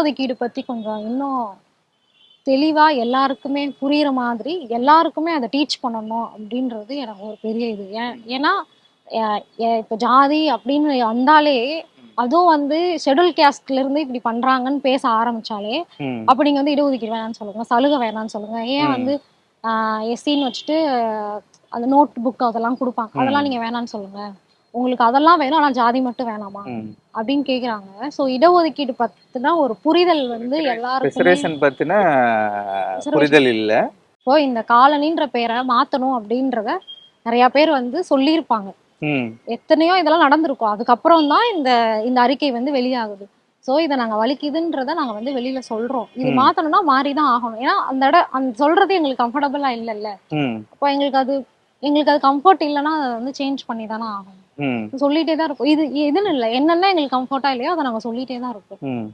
இடஒதுக்கீடு பத்தி கொஞ்சம் இன்னும் தெளிவா எல்லாருக்குமே புரியுற மாதிரி எல்லாருக்குமே அதை டீச் பண்ணணும் அப்படின்றது எனக்கு ஒரு பெரிய இது. ஏன் ஏன்னா இப்ப ஜாதி அப்படின்னு வந்தாலே அதுவும் வந்து ஷெட்யூல் கேஸ்ட்ல இருந்து இப்படி பண்றாங்கன்னு பேச ஆரம்பிச்சாலே அப்ப நீங்க வந்து இடஒதுக்கீடு வேணாம்னு சொல்லுங்க சலுகை வேணாம்னு சொல்லுங்க. ஏன். வந்து எஸ்சின்னு வச்சுட்டு அந்த நோட் புக் அதெல்லாம் கொடுப்பாங்க. அதெல்லாம் நீங்க வேணாம்னு சொல்லுங்க. உங்களுக்கு அதெல்லாம் வேணும் ஆனா ஜாதி மட்டும் வேணாமா. அப்படின்னு கேக்குறாங்க. சோ இடஒதுக்கீடு பத்தினா ஒரு புரிதல் வந்து ரிசர்வேஷன் பத்தின புரிதல் இல்ல. இப்போ இந்த காலனின்ற பேரை மாத்தணும் அப்படின்றத நிறைய பேர் வந்து சொல்லியிருப்பாங்க. எத்தனையோ இதெல்லாம் நடந்திருக்கும். அதுக்கப்புறம் தான் இந்த இந்த அறிக்கை வந்து வெளியாகுது. சோ இதை நாங்க வலிக்குதுன்றத நாங்க வந்து வெளியில சொல்றோம். இது. மாத்தணும்னா மாறி தான் ஆகணும். ஏன்னா அந்த இடம் அந்த சொல்றது எங்களுக்கு கம்ஃபர்டபுளா இல்லைல்ல. அப்போ எங்களுக்கு அது எங்களுக்கு அது கம்ஃபர்ட் இல்லைன்னா அதை வந்து சேஞ்ச் பண்ணி தானே ஆகணும். ம், சொல்லிட்டே தான் இருக்கும். இது இதுன்னு இல்லை என்னென்ன எங்களுக்கு கம்ஃபர்ட்டா இல்லையோ அதை நாங்க சொல்லிட்டே தான் இருக்கோம். ம்.